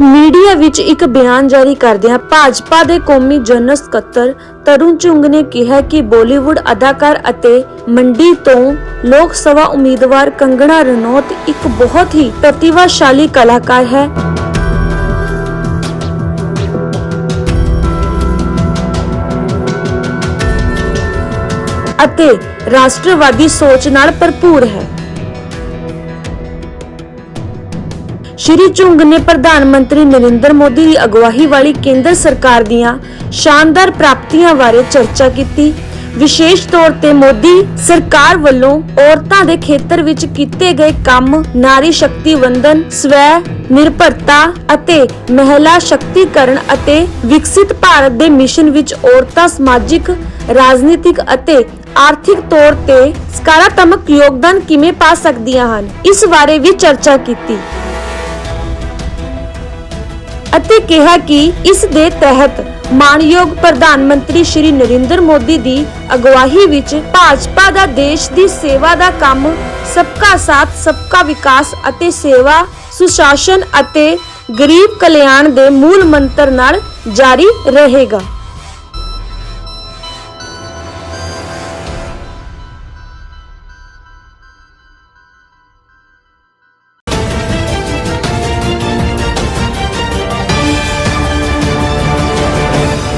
Media ਵਿੱਚ ਇੱਕ ਬਿਆਨ ਜਾਰੀ ਕਰਦਿਆਂ ਭਾਜਪਾ ਦੇ ਕੌਮੀ ਜਨਰਲ ਸਕੱਤਰ ਤਰੁਣ ਚੁੰਗ ਨੇ ਕਿਹਾ ਕਿ ਬਾਲੀਵੁੱਡ ਅਦਾਕਾਰ ਅਤੇ ਮੰਡੀ ਤੋਂ ਲੋਕ ਸਭਾ ਉਮੀਦਵਾਰ ਕੰਗਣਾ ਰਣੌਤ ਇੱਕ ਬਹੁਤ ਹੀ ਪ੍ਰਤਿਭਾਸ਼ਾਲੀ ਕਲਾਕਾਰ ਹੈ। ਅਤੇ ਰਾਸ਼ਟਰਵਾਦੀ ਸੋਚ ਨਾਲ ਭਰਪੂਰ ਹੈ। ਸ਼੍ਰੀ ਚੁੰਗ ਨੇ ਪ੍ਰਧਾਨ ਮੰਤਰੀ ਨਰਿੰਦਰ ਮੋਦੀ ਦੀ ਅਗਵਾਈ ਵਾਲੀ ਕੇਂਦਰ ਸਰਕਾਰ ਦੀਆਂ ਸ਼ਾਨਦਾਰ ਪ੍ਰਾਪਤੀਆਂ ਬਾਰੇ ਚਰਚਾ ਕੀਤੀ। ਵਿਸ਼ੇਸ਼ ਤੌਰ ਤੇ ਮੋਦੀ ਸਰਕਾਰ ਵੱਲੋਂ ਔਰਤਾਂ ਦੇ ਖੇਤਰ ਵਿੱਚ ਕੀਤੇ ਗਏ ਕੰਮ, ਨਾਰੀ ਸ਼ਕਤੀ ਵੰਦਨ, ਸਵੈ ਨਿਰਭਰਤਾ ਅਤੇ ਮਹਿਲਾ ਸ਼ਕਤੀਕਰਨ ਅਤੇ ਵਿਕਸਿਤ ਭਾਰਤ ਦੇ ਮਿਸ਼ਨ ਵਿੱਚ ਔਰਤਾਂ ਸਮਾਜਿਕ, ਰਾਜਨੀਤਿਕ ਅਤੇ ਆਰਥਿਕ ਤੌਰ ਤੇ ਸਕਾਰਾਤਮਕ ਯੋਗਦਾਨ ਕਿਵੇਂ ਪਾ ਸਕਦੀਆਂ ਹਨ, ਇਸ ਬਾਰੇ ਵੀ ਚਰਚਾ ਕੀਤੀ। ਅਤੇ ਕਿਹਾ ਕਿ ਇਸ ਦੇ ਤਹਿਤ ਮਾਨਯੋਗ ਪ੍ਰਧਾਨ ਮੰਤਰੀ ਸ਼੍ਰੀ ਨਰਿੰਦਰ ਮੋਦੀ ਦੀ ਅਗਵਾਈ ਵਿੱਚ ਭਾਜਪਾ ਦਾ ਦੇਸ਼ ਦੀ ਸੇਵਾ ਦਾ ਕੰਮ ਸਬਕਾ ਸਾਥ, ਸਬਕਾ ਵਿਕਾਸ ਅਤੇ ਸੇਵਾ ਸੁਸ਼ਾਸਨ ਅਤੇ ਗਰੀਬ ਕਲਿਆਣ ਦੇ ਮੂਲ ਮੰਤਰ ਨਾਲ ਜਾਰੀ ਰਹੇਗਾ।